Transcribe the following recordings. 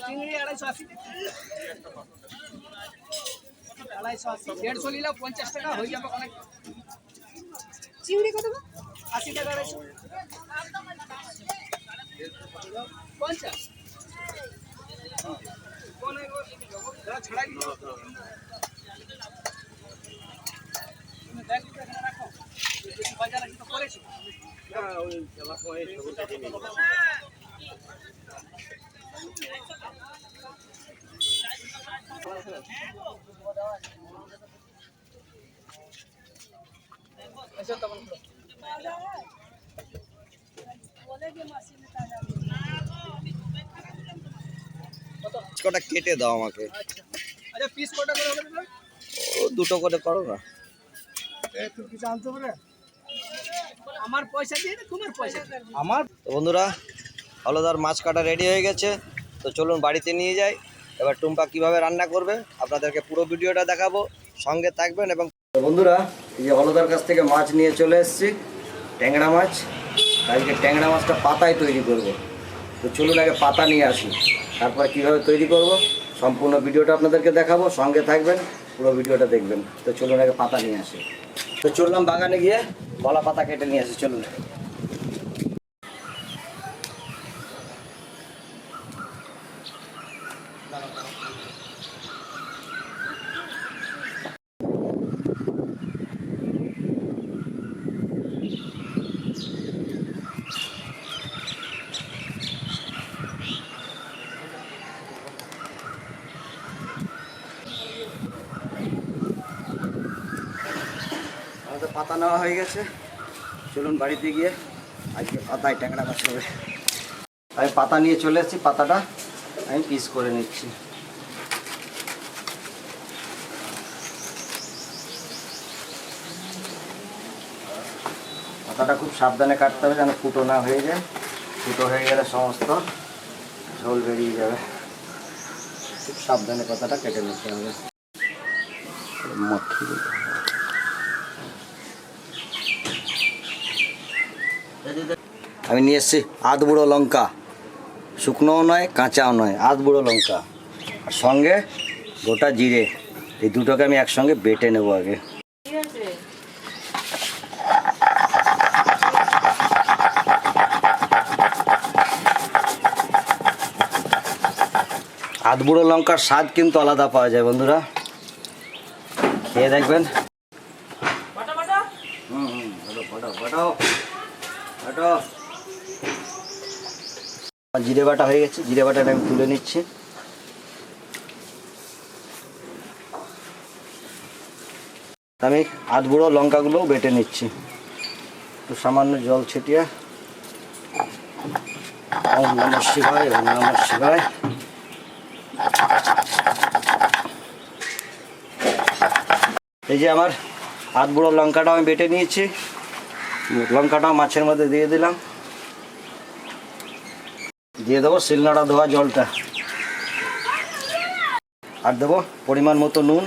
চিংড়ি আড়াইশো আশি। আড়াইশো আশি। দেড়শো নিলেও পঞ্চাশ টাকা হয়ে যাবে অনেক। চিংড়ি কত আশি টাকা আড়াইশো। পঞ্চাশ। ছাড়াই রাখো। বাজার করেছ। এসো তখন করো। কত? কটা কেটে দাও আমাকে? ও, দুটো করে করো না। আমার পয়সা দিয়ে তো বন্ধুরা, হলদার মাছ কাটা রেডি হয়ে গেছে। তো চলুন বাড়িতে নিয়ে যাই। এবার টুম্পা কীভাবে রান্না করবে, আপনাদেরকে পুরো ভিডিওটা দেখাবো। সঙ্গে থাকবেন এবং বন্ধুরা, এই যে হলদার কাছ থেকে মাছ নিয়ে চলে এসেছি, ট্যাংরা মাছ। আজকে ট্যাংরা মাছটা পাতায় তৈরি করব। তো চলুন আগে পাতা নিয়ে আসি। তারপর কীভাবে তৈরি করব, সম্পূর্ণ ভিডিওটা আপনাদেরকে দেখাবো। সঙ্গে থাকবেন, পুরো ভিডিওটা দেখবেন। তো চলুন আগে পাতা নিয়ে আসি। তো চললাম বাগানে গিয়ে, কলা পাতা কেটে নিয়ে আসি, চলুন। পাতা নেওয়া হয়ে গেছে। চলুন বাড়িতে গিয়ে আজকে পাতায় ট্যাংরা মাছ হবে আমি পাতা নিয়ে চলে এসেছি, পাতাটা আমি পিস করে নিচ্ছি। পাতাটা খুব সাবধানে কাটতে হবে যেন ফুটো না হয়ে যায়। ফুটো হয়ে গেলে সমস্ত ঝোল বেরিয়ে যাবে। খুব সাবধানে পাতাটা কেটে নিতে হবে। মক্ষি দিতে হবে। আমি নিয়ে এসেছি আধ বুড়ো লঙ্কা। শুকনোও নয়, কাঁচাও নয়, আধ বুড়ো লঙ্কা। আর সঙ্গে গোটা জিরে। এই দুটোকে আমি একসঙ্গে বেটে নেব আগে। আধ বুড়ো লঙ্কার স্বাদ কিন্তু আলাদা পাওয়া যায় বন্ধুরা। খেয়ে দেখবেন। হুম হুম জিরে বাটা হয়ে গেছে, জিরে বাটাটা আমি তুলে নিচ্ছি। আমি আধ বুড়ো লঙ্কাগুলোও বেটে নিচ্ছি। একটু সামান্য জল ছিটিয়ে। এই যে আমার আধ বুড়ো লঙ্কাটা আমি বেটে নিয়েছি। লঙ্কাটাও মাছের মধ্যে দিয়ে দিলাম। দিয়ে দেবো শিলনোড়া ধোয়া জলটা। আর দেবো পরিমাণ মতো নুন।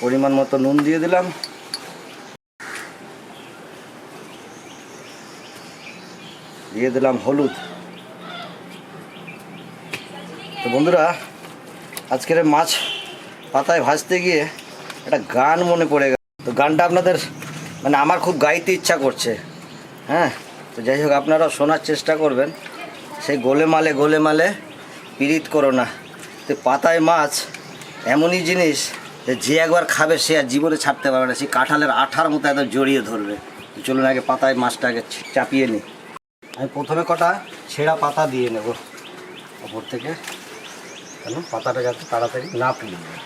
পরিমাণ মতো নুন দিয়ে দিলাম। দিয়ে দিলাম হলুদ। তো বন্ধুরা, আজকের মাছ পাতায় ভাজতে গিয়ে একটা গান মনে পড়ে গেল। তো গানটা আপনাদের মানে আমার খুব গাইতে ইচ্ছা করছে। হ্যাঁ তো যাই হোক, আপনারাও শোনার চেষ্টা করবেন। সেই গোলেমালে গোলেমালে পীড়িত করো না। তো পাতায় মাছ এমনই জিনিস যে একবার খাবে, সে আর জীবনে ছাড়তে পারবে না। সেই কাঁঠালের আঠার মতো একদম জড়িয়ে ধরবে। চলুন, আগে পাতায় মাছটা আগে চাপিয়ে নিই। আমি প্রথমে কটা ছেঁড়া পাতা দিয়ে নেব। ওপর থেকে। কেন পাতাটা যাতে তাড়াতাড়ি না পুড়ে যায়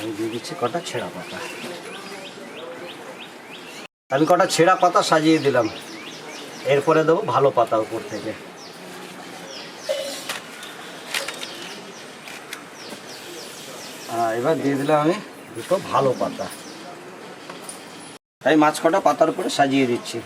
আমি দিয়ে দিচ্ছি কটা? ছেঁড়া পাতা। আমি কটা ছেঁড়া পাতা সাজিয়ে দিলাম। এরপরে দেবো ভালো পাতা উপর থেকে। এবার দিয়ে দিলাম আমি দুটো ভালো পাতা। তাই মাছ কটা পাতার উপরে সাজিয়ে দিচ্ছি।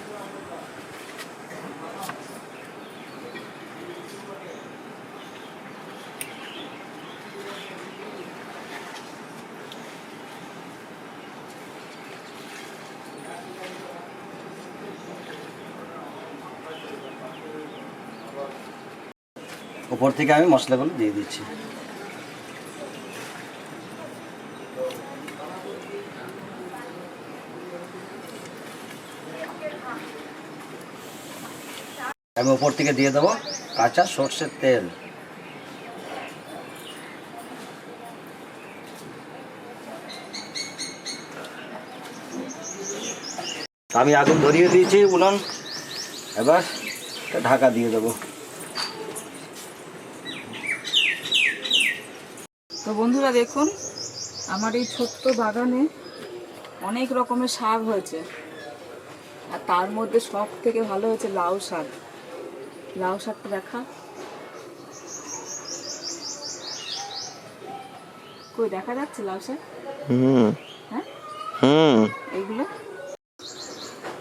উপর থেকে আমি মশলাগুলো দিয়ে দিচ্ছি। আমি উপর থেকে দিয়ে দেবো কাঁচা সর্ষের তেল। আমি আগুন ধরিয়ে দিয়েছি উনুন। এবার ঢাকা দিয়ে দেবো। তো বন্ধুরা দেখুন আমার এই ছোট্ট বাগানে অনেক রকমের শাক হয়েছে। আর তার মধ্যে সব থেকে ভালো হয়েছে লাউ শাক। লাউ শাকটা দেখা। কই দেখা যাচ্ছে লাউ শাক? হুম। হ্যাঁ? এইগুলো?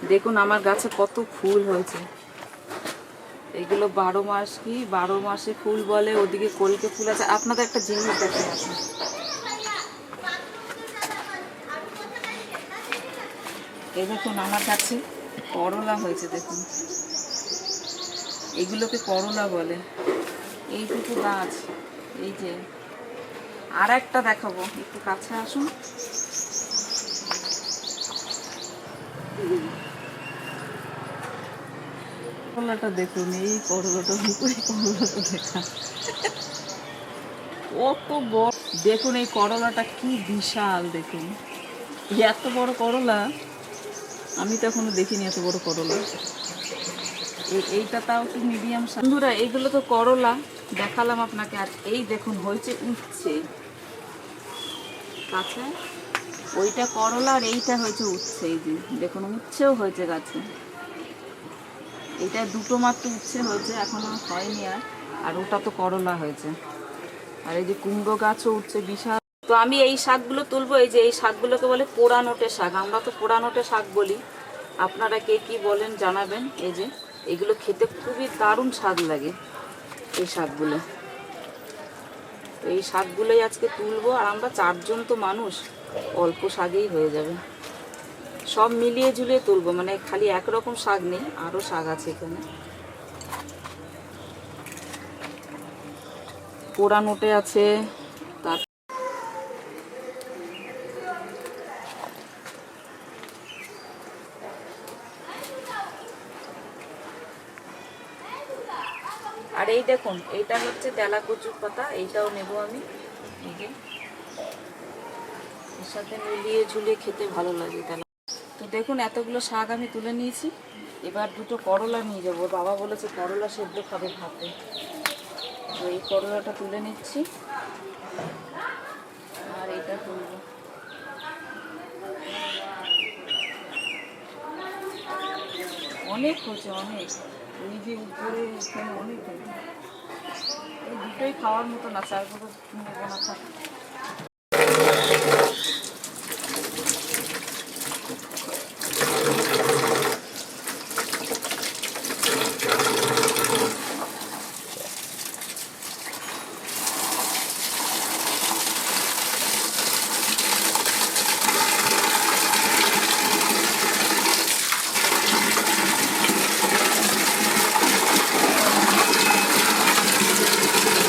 দেখুন আমার গাছে কত ফুল হয়েছে। এগুলো বারো মাস কি? বারো মাসে ফুল বলে, ওদিকে কলকে ফুল আছে। আপনাদের একটা জিনিস দেখে আসুন এই দেখুন, আমার কাছে করলা হয়েছে, দেখুন। এগুলোকে করলা বলে। এইটুকু গাছ, এই যে। আর একটা দেখাবো, একটু কাছে আসুন। করলাটা দেখুন, এই করলাটা এই করলাটা দেখা। কত বড়। দেখুন এই করলাটা কি বিশাল, দেখুন। এত বড় করলা, আমি তো এখনও দেখিনি এত বড় করলা। এই- এইটা তাও কি মিডিয়াম বন্ধুরা, এইগুলো তো করলা, দেখালাম আপনাকে। আর এই দেখুন, হয়েছে উচ্ছে। কাছে। ওইটা করলা আর এইটা হয়েছে উচ্ছে, এই যে। দেখুন, উচ্ছেও হয়েছে গাছে। এটা দুটো মাত্র উচ্ছে হয়েছে, এখনও হয়নি আর। আর ওটা তো করলা হয়েছে। আর এই যে কুমড়ো গাছও উঠছে বিশাল। তো আমি এই শাকগুলো তুলবো, এই যে এই শাকগুলোকে বলে পোড়ানোটে শাক। আমরা তো পোড়ানোটে শাক বলি। আপনারা কে কি বলেন জানাবেন। এই যে, এগুলো খেতে খুবই দারুণ স্বাদ লাগে এই শাকগুলো। এই শাকগুলোই আজকে তুলবো, আর আমরা চারজন তো মানুষ, অল্প শাকেই হয়ে যাবে। সব মিলিয়ে ঝুলিয়ে তুলবো মানে খালি একরকম শাক নেই, আরও শাক আছে এখানে। পোড়া নোটে আছে, তার আর এই দেখুন, এইটা হচ্ছে তেলা কচুর পাতা, এইটাও নেব আমি। এর সাথে মিলিয়ে ঝুলিয়ে খেতে ভালো লাগে তেলা দেখুন, এতগুলো শাক আমি তুলে নিয়েছি। এবার দুটো করলা নিয়ে যাব। বাবা বলেছে করলা সেদ্ধ খাবে ভাতে। তো এই করলাটা তুলে নিচ্ছি। আর এইটা তুলবো অনেক হয়েছে, অনেক। যে উপরে অনেক দুটোই খাওয়ার মতো না চারগুলো নেব না থাক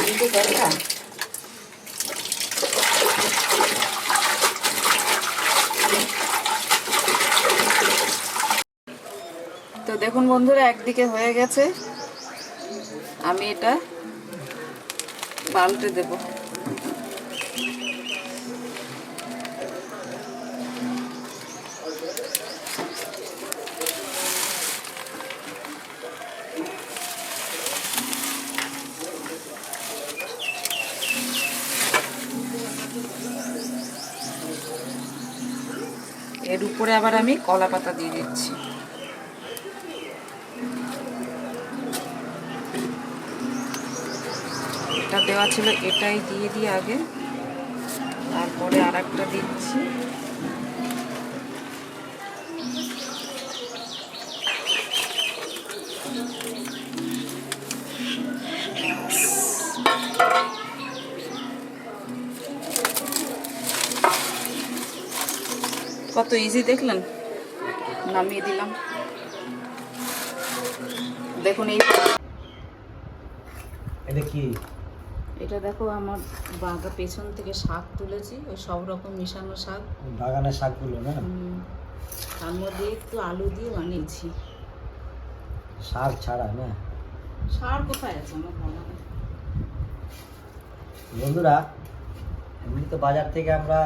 কিন্তু দেখা তো দেখুন বন্ধুরা একদিকে হয়ে গেছে। আমি এটা পাল্টে দেব। এর উপরে আবার আমি কলা পাতা দিয়ে দিচ্ছি। এটা দেওয়া ছিল এটাই দিয়ে দিই আগে। তারপরে আর একটা দিচ্ছি। কত ইজি দেখলেন? নামিয়ে দিলাম। দেখুন এই এটা কি? এটা দেখো আমার বাগা পেছন থেকে শাক তুলেছি ওই সব রকম মিশানো শাক। বাগানের শাকগুলো না? তার মধ্যে একটু আলু দিয়ে বানিয়েছি। সার ছাড়া না? সার কোথায় আছে আমার বাগানে বন্ধুরা এমনি তো বাজার থেকে আমরা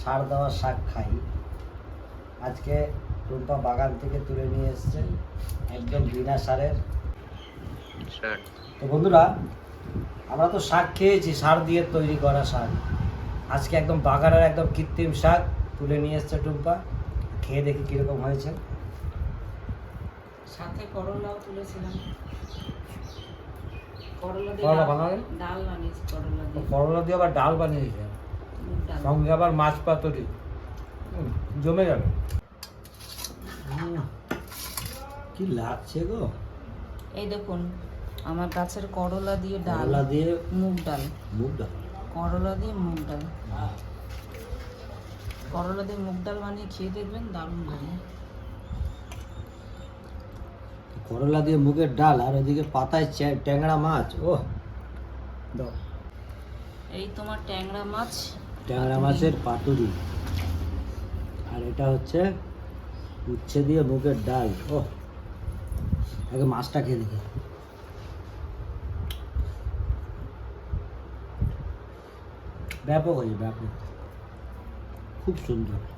সার দেওয়া শাক খাই। আজকে টুম্পা বাগান থেকে তুলে নিয়ে এসছে একদম বিনা সারের। তো বন্ধুরা আমরা তো শাক খেয়েছি সার দিয়ে তৈরি করা শাক। আজকে একদম বাগানের একদম কৃত্রিম শাক তুলে নিয়ে এসছে টুম্পা। খেয়ে দেখি কীরকম হয়েছে। সাথে করলাও তুলেছিলাম। করলা দিয়ে করলা ডাল- বানিয়েছি করলা দিয়ে। করলা দিয়ে আবার ডাল বানিয়েছে। মুগ ডাল। সঙ্গে আবার মাছ পাতুরি। জমে যাবে কি লাগছে গো? এই দেখুন আমার গাছের করলা দিয়ে ডাল করলা দিয়ে মুগ ডাল। মুগ ডাল? করলা দিয়ে মুগ ডাল। করলা দিয়ে মুগ ডাল বানিয়ে খেয়ে দেখবেন দারুণ লাগে। করলা দিয়ে মুগের ডাল আর ওইদিকে পাতায় ট্যাংরা মাছ ও। দাও। এই তোমার ট্যাংরা মাছ। ট্যাংরা মাছের পাতুরি। আর এটা হচ্ছে উচ্ছে দিয়ে মুগের ডাল ও। আগে মাছটা খেয়ে দেখি। ব্যাপক হয়েছে ব্যাপক। খুব সুন্দর।